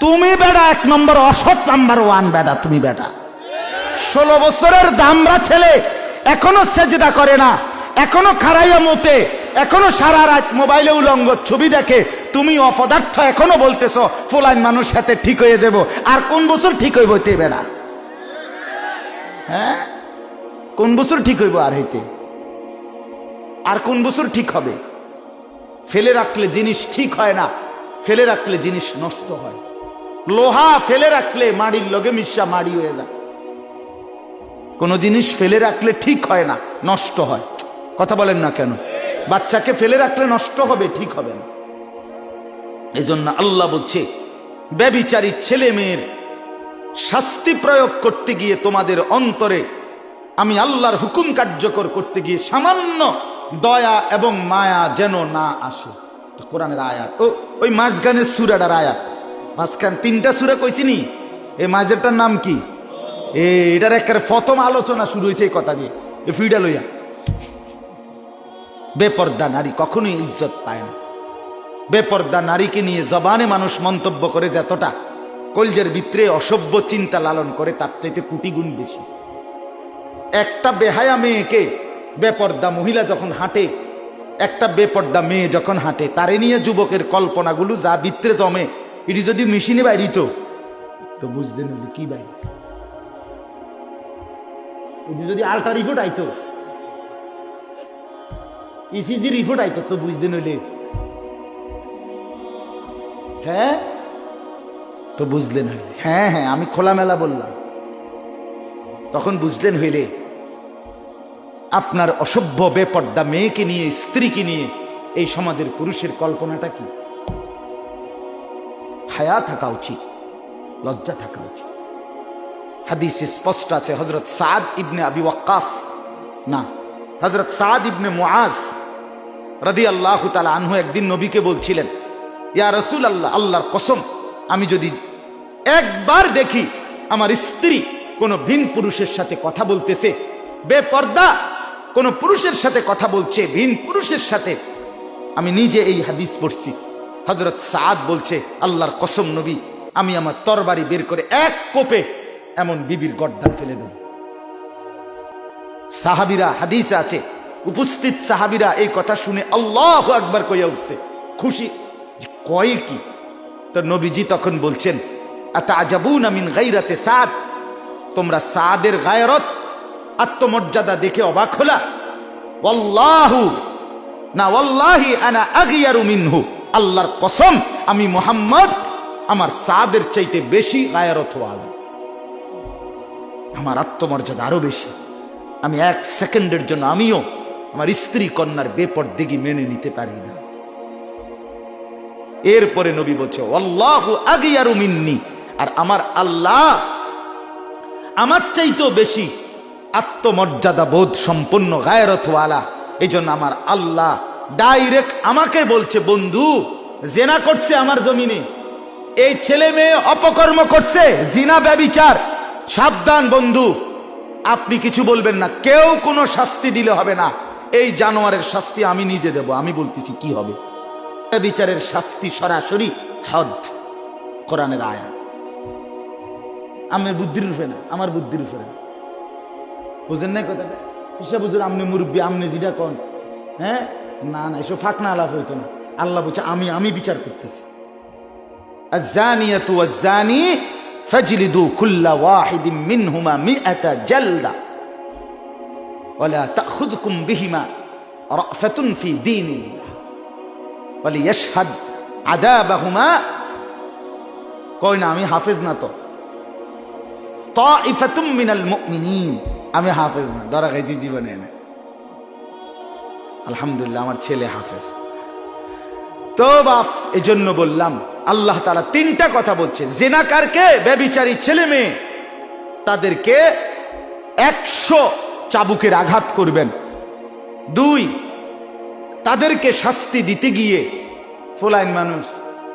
তুমি বেটা এক নম্বর, অসৎ নাম্বার ওয়ান বেটা তুমি বেটা ষোলো বছরের দামরা ছেলে, এখনও সেজদা করে না, এখনও খারাইয়া মতে, এখনও সারা রাত মোবাইলে উলঙ্গ ছবি দেখে, তুমি অপদার্থ এখনও বলতেছো, ফোলাইন মানুষ সাথে ঠিক হয়ে যাব, আর কোন বছর ঠিক হইব তে বেড়া? হ্যাঁ? কোন বছর ঠিক হইব আর হইতে আর কোন বছর ঠিক হবে? ফেলে রাখলে জিনিস ঠিক হয় না, ফেলে রাখলে জিনিস নষ্ট হয়। লোহা ফেলে রাখলে মাড়ির লগে মিশা মাড়ি হয়ে যায়। কোনো জিনিস ফেলে রাখলে ঠিক হয় না, নষ্ট হয়। কথা বলেন না কেন? বাচ্চাকে ফেলে রাখলে নষ্ট হবে, ঠিক হবে না। এজন্য আল্লাহ বলছে ব্যবিচারী ছেলে মেয়ের শাস্তি প্রয়োগ করতে গিয়ে তোমাদের অন্তরে আমি আল্লাহর হুকুম কার্যকর করতে গিয়ে সামান্য দয়া এবং মায়া যেন না আসে। কোরআনের আয়াত। ও, ওই মাঝখানের সুরাটার আয়াত। মাঝখান তিনটা সুরা কইছি নি? এই মাঝেরটার নাম কি? এ, এটার একেবারে প্রথম আলোচনা শুরু হয়েছে এই কথা দিয়ে। এ ফিডা লইয়া। বেপর্দা নারী কখনোই ইজ্জত পায় না। বেপর্দা নারীকে নিয়ে জবানে মানুষ মন্তব্য করে যতটা কলজের ভিতরে অসভ্য চিন্তা লালন করে, তার চাইতে কোটি গুণ বেশি। একটা বেহায়া মেয়েকে বেপর্দা মহিলা যখন হাঁটে, একটা বেপর্দা মেয়ে যখন হাঁটে, তারে নিয়ে যুবকের কল্পনাগুলো যা ভিতরে জমে এটি যদি মেশিনে বাইরিত। তো বুঝতে নিলে কি বাইরেছে। এটি যদি আল্ট্রা রিপোর্ট আইতো। ইসিজি রিপোর্ট আইতো, তো বুঝতে নইলে হ্যাঁ? তো বুঝলেন হইলে হ্যাঁ হ্যাঁ আমি খোলামেলা বললাম। তখন বুঝলেন হইলে, আপনার অসভ্য বেপর্দা মেয়েকে নিয়ে, স্ত্রীকে নিয়ে এই সমাজের পুরুষের কল্পনাটা কি? হায়া থাকা উচিত, লজ্জা থাকা উচিত। হাদিস স্পষ্ট আছে হজরত সাদ ইবনে আবি ওয়াক্কাস, না হজরত সাদ ইবনে মুআজ রাদি আল্লাহ তালা আনহু একদিন নবীকে বলছিলেন, ইয়া রসুল আল্লাহ আল্লাহর কসম, আমি যদি একবার দেখি আমার স্ত্রী কোনো ভিন পুরুষের সাথে কথা বলতেছে, বেপর্দা, কোনো পুরুষের সাথে কথা বলছে, ভিন পুরুষের সাথে, আমি নিজে এই হাদিস পড়ছি। হজরত সাদ বলছে, আল্লাহর কসম নবী, আমি আমার তরবারি বের করে এক কোপে এমন বিবির গর্দান ফেলে দেব। সাহাবিরা হাদিস আছে, উপস্থিত সাহাবিরা এই কথা শুনে আল্লাহ একবার কইয়া উঠছে, খুশি কয় কি? তো নবীজি তখন বলছেন আতা আজাবুন আমিন গাইরাতে সাদ তোমরা সাদের গায়রত, আত্মমর্যাদা দেখে অবাক হলা? ওয়াল্লাহু, না, ওয়াল্লাহি আনা আগিয়ারু মিনহু। আল্লাহর কসম, আমি মোহাম্মদ, আমার সাদের চাইতে বেশি গায়রত ওয়ালা। আমার আত্মমর্যাদা আরও বেশি। আমি এক সেকেন্ডের জন্য আমিও আমার স্ত্রী কন্যার বেপরদিগি মেনে নিতে পারি না। এরপরে নবী বলছে, আল্লাহু আগিয়ারু মিন্নি। আর আমার আল্লাহ আমার চাইতেও বেশি আত্মমর্যাদা বোধ সম্পন্ন গায়রথওয়ালা এই জন্য আমার আল্লাহ ডাইরেক্ট আমাকে বলছে, বন্ধু, জেনা করছে আমার জমিনে। এই ছেলে মেয়ে অপকর্ম করছে, জিনা ব্যবিচার। সাবধান, বন্ধু। আপনি কিছু বলবেন না, কেউ কোনো শাস্তি দিলে হবে না। এই জানোয়ারের শাস্তি আমি নিজে দেব, আমি বলতেছি কি হবে। বিচারের শাস্তি সরাসরি হদ, কোরআনের আয়া। আমার বুদ্ধির রূপে না, আমার বুদ্ধির রূপে না। বুঝলেন না কথাটা? হিসাব বুঝুন আমনে মুরব্বী, আমনে যেটা কন? হ্যাঁ? না না এসব ফাঁকনা আলাপ হইতো না আল্লাহ বলছে আমি আমি বিচার করতেছি الزانية والزاني فاجلدوا كل واحد منهما مئة جلدة ولا تأخذكم بهما رأفة في دين الله وليشهد عذابهما কই না আমি হাফেজ না তো طائفة من المؤمنين আমি হাফেজ না ধরা খাইছি জীবনে এনে আলহামদুলিল্লাহ, আমার ছেলে হাফেজ। তো বাপ এজন্য বললাম, আল্লাহ তালা তিনটা কথা বলছে। জেনাকারকে ব্যবিচারী ছেলে মেয়ে, তাদেরকে একশো চাবুকের আঘাত করবেন। দুই, তাদেরকে শাস্তি দিতে গিয়ে ফোলাইন মানুষ,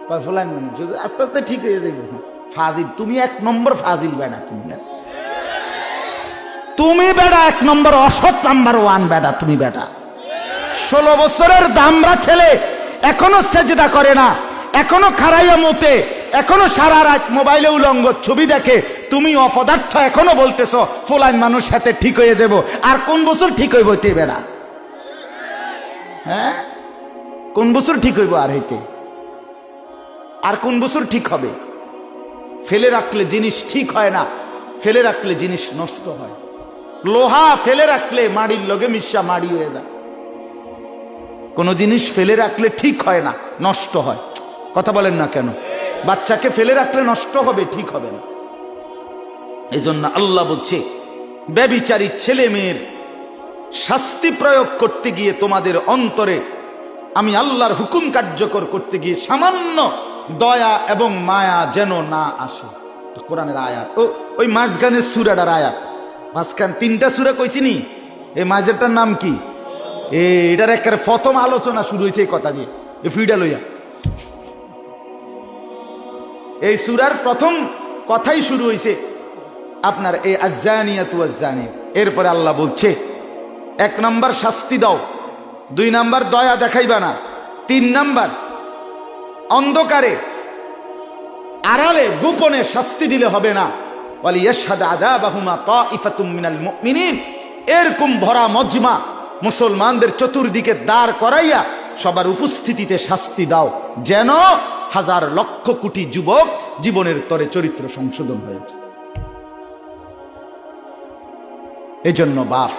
বা ফোলাইন মানুষ আস্তে আস্তে ঠিক হয়ে যাবে ফাজিল, তুমি এক নম্বর ফাজিল বেড়া তুমি। তুমি বেড়া এক নম্বর, অসৎ নাম্বার ওয়ান বেটা তুমি বেটা ষোলো বছরের দামরা ছেলে এখনও সেজদা করে না, এখনও খারাইয়া মতে, এখনও সারা রাত মোবাইলে উলঙ্গ ছবি দেখে, তুমি অপদার্থ এখনও বলতেছো, ফোলাইন মানুষ হাতে ঠিক হয়ে যাব, আর কোন বছর ঠিক হইব তে বেড়া? হ্যাঁ? কোন বছর ঠিক হইব আর হইতে আর কোন বছর ঠিক হবে? ফেলে রাখলে জিনিস ঠিক হয় না, ফেলে রাখলে জিনিস নষ্ট হয়। লোহা ফেলে রাখলে মাড়ির লগে মিশা মাড়ি হয়ে যায়। কোনো জিনিস ফেলে রাখলে ঠিক হয় না, নষ্ট হয়। কথা বলেন না কেন? বাচ্চাকে ফেলে রাখলে নষ্ট হবে, ঠিক হবে না। এই জন্য আল্লাহ বলছে, ব্যবিচারী ছেলে মেয়ের শাস্তি প্রয়োগ করতে গিয়ে তোমাদের অন্তরে আমি আল্লাহর হুকুম কার্যকর করতে গিয়ে সামান্য দয়া এবং মায়া যেন না আসে। কোরআনের আয়াত। ও, ওই মাঝখানের সুরাটার আয়াত। মাঝখান তিনটা সুরা কইছি নি? এই মাঝেরটার নাম কি? এ, এটার একেবারে প্রথম আলোচনা শুরু হয়েছে এই কথা দিয়ে এ, ফিডা লইয়া। এই সুরার প্রথম কথাই শুরু হয়েছে আপনার এই আজানিয়া তু আজানি এরপরে আল্লাহ বলছে, এক নম্বর শাস্তি দাও, দুই নাম্বার দয়া দেখাইবা না, তিন নাম্বার অন্ধকারে, আড়ালে গোপনে শাস্তি দিলে হবে না। বলি ইয়াশহাদ আযাবাহুমা তাইফাতুম মিনাল মুমিনিন। এরকম ভরা মজমা মুসলমানদের চতুর্দিকে দাঁড় করাইয়া সবার উপস্থিতিতে শাস্তি দাও, যেন হাজার লক্ষ কোটি যুবক জীবনের তরে চরিত্র সংশোধন হয়েছে। এজন্য বাফ,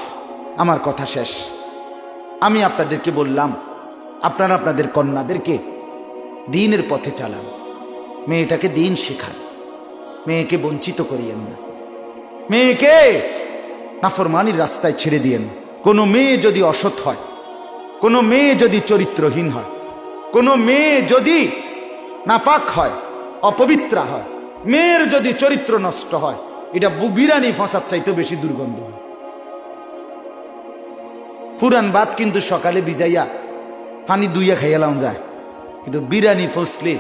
আমার কথা শেষ। আমি আপনাদেরকে বললাম, আপনারা আপনাদের কন্যাদেরকে দিনের পথে চালান। মেয়েটাকে দিন শেখান। মেয়েকে বঞ্চিত করিয়েন না। মেয়েকে নাফরমানির রাস্তায় ছেড়ে দিয়েন। কোনো মেয়ে যদি অসৎ হয়, কোনো মেয়ে যদি চরিত্রহীন হয়, কোনো মেয়ে যদি নাপাক হয়, অপবিত্রা হয়, মেয়ের যদি চরিত্র নষ্ট হয়, এটা বিরানি ফাঁসার চাইতে বেশি দুর্গন্ধ হয়। পুরান ভাত কিন্তু সকালে ভিজাইয়া পানি দুইয়া খাইয়ালাম যায়, কিন্তু বিরানি ফসলে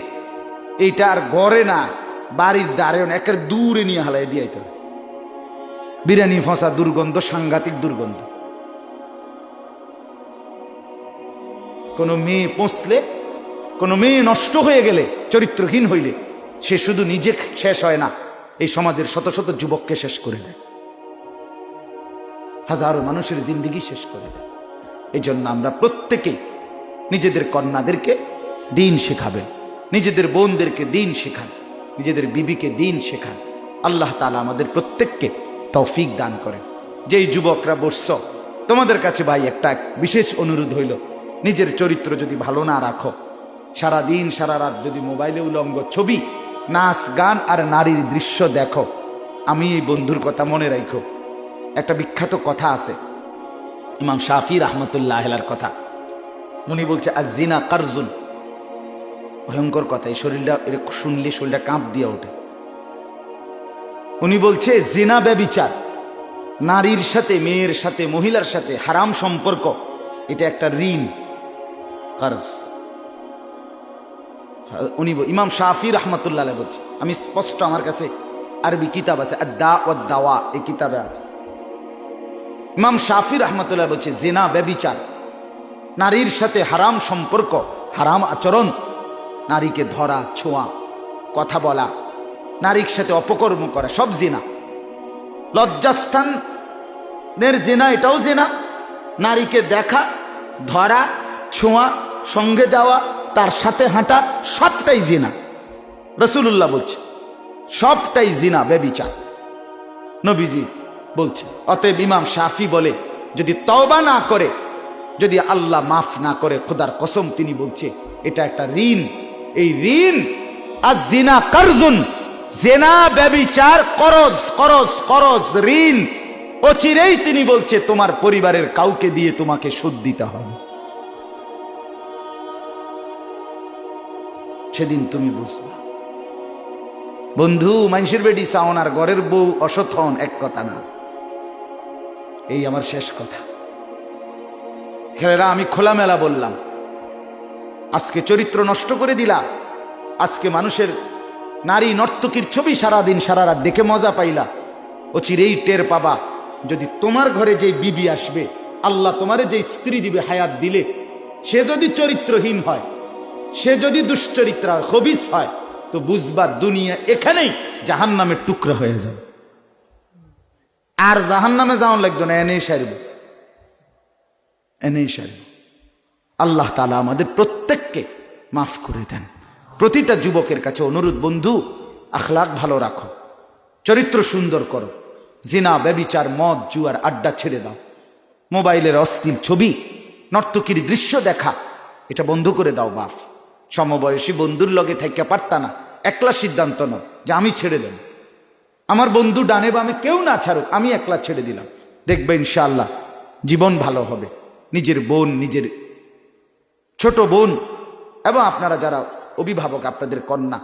এইটা আর গড়ে না, বাড়ির দ্বারে একের দূরে নিয়ে হালাই দিয়ে তো বিরিয়ানি ফসা দুর্গন্ধ, সাংঘাতিক দুর্গন্ধ। কোনো মেয়ে পৌঁছলে কোনো মেয়ে নষ্ট হয়ে গেলে, চরিত্রহীন হইলে, সে শুধু নিজে শেষ হয় না, এই সমাজের শত শত যুবককে শেষ করে দেয়। হাজারো মানুষের জিন্দিগি শেষ করে দেয়। এই জন্য আমরা প্রত্যেকেই নিজেদের কন্যাদেরকে দিন শেখাবেন, নিজেদের বোনদেরকে দিন শেখান, নিজেদের বিবিকে দিন শেখান। আল্লাহ তালা আমাদের প্রত্যেককে তৌফিক দান করেন। যেই যুবকরা বসছ, তোমাদের কাছে ভাই একটা বিশেষ অনুরোধ হইল নিজের চরিত্র যদি ভালো না রাখো সারা দিন সারা রাত যদি মোবাইলে উলঙ্গ ছবি, নাচ, গান আর নারীর দৃশ্য দেখো, আমি এই বন্ধুর কথা মনে রাখো। একটা বিখ্যাত কথা আছে, ইমাম শাফি রহমতুল্লাহ কথা। উনি বলছে আজিনা কারজুন। ভয়ঙ্কর কথা, এই শরীরটা শুনলে শরীরটা কাঁপ দিয়ে ওঠে। উনি বলছে, জিনা ব্যবিচার, নারীর সাথে, মেয়ের সাথে, মহিলার সাথে হারাম সম্পর্ক, এটা একটা ঋণ। কারজ। উনি ইমাম শাফি রহমতুল্লাহ বলছে, আমি স্পষ্ট আমার কাছে আরবি কিতাব আছে দা ও দাওয়া, এই কিতাবে আছে। ইমাম শাফি রহমতুল্লাহ বলছে, জেনা, ব্যবিচার, নারীর সাথে হারাম সম্পর্ক, হারাম আচরণ, নারীকে ধরা, ছোঁয়া, কথা বলা, নারীর সাথে অপকর্ম করা, সব জেনা। লজ্জাস্থানের জেনা, এটাও জেনা। নারীকে দেখা, ধরা, ছোঁয়া সঙ্গে যাওয়া, তার সাথে হাঁটা, সবটাই জিনা। রসুল্লাহ বলছে, সবটাই জিনা, বেবিচার। নবীজি বলছে, অতএব ইমাম শাফি বলে, যদি তওবা না করে, যদি আল্লাহ মাফ না করে, খোদার কসম তিনি বলছে, এটা একটা ঋণ। এই ঋণ আর জিনা কার্জুন। জেনা ব্যবিচার করজ করজ করজ, ঋণ। অচিরেই তিনি বলছে, তোমার পরিবারের কাউকে দিয়ে তোমাকে সুদ দিতে হবে। সেদিন তুমি বুঝলা। বন্ধু, মানুষের বেডি সাউন আর ঘরের বউ অসৎ হন এক কথা না। এই আমার শেষ কথা। খেলেরা আমি খোলামেলা বললাম, আজকে চরিত্র নষ্ট করে দিলা, আজকে মানুষের নারী নর্তকীর ছবি সারাদিন, সারা রাত দেখে মজা পাইলা। ও চিরেই টের পাবা, যদি তোমার ঘরে যে বিবি আসবে, আল্লাহ তোমারে যে স্ত্রী দিবে, হায়াত দিলে, সে যদি চরিত্রহীন হয় সে যদি দুশ্চরিত্রা খবিস হয়, তো বুঝবা দুনিয়া এখানেই জাহান নামের টুকরা হয়ে যাবে। আর জাহান নামে যাওয়ান লাগতো না, এনেই সারব। এনেই সারব। আল্লাহ তালা আমাদের প্রত্যেককে মাফ করে দেন। প্রতিটা যুবকের কাছে অনুরোধ, বন্ধু, আখলাক ভালো রাখো, চরিত্র সুন্দর করো, জিনা, ব্যবিচার, মদ, জুয়ার আড্ডা ছেড়ে দাও, মোবাইলের অস্থির ছবি, নর্তকীর দৃশ্য দেখা, এটা বন্ধ করে দাও বাপ সমবয়সী বন্ধুর লগে থেকে পারতা না। একলা সিদ্ধান্ত নাও যে আমি ছেড়ে দেব। আমার বন্ধু ডানে বামে কেউ না ছাড়ুক, আমি একলা ছেড়ে দিলাম। দেখবে ইনশাআল্লাহ জীবন ভালো হবে। নিজের বোন, নিজের ছোট বোন এবং আপনারা যারা অভিভাবক, আপনাদের কন্যা,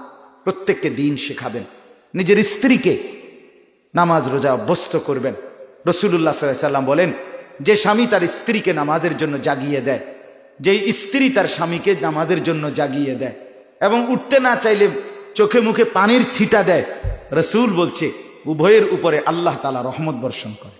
প্রত্যেককে দিন শেখাবেন। নিজের স্ত্রীকে নামাজ রোজা অভ্যস্ত করবেন। রসুল্লাহ সাল্লাম বলেন, যে স্বামী তার স্ত্রীকে নামাজের জন্য জাগিয়ে দেয় যে স্ত্রী তার স্বামীকে নামাজের জন্য জাগিয়ে দেয় এবং উঠতে না চাইলে চোখে মুখে পানির ছিটা দেয়, রসুল বলছে, উভয়ের উপরে আল্লাহ তালা রহমত বর্ষণ করে।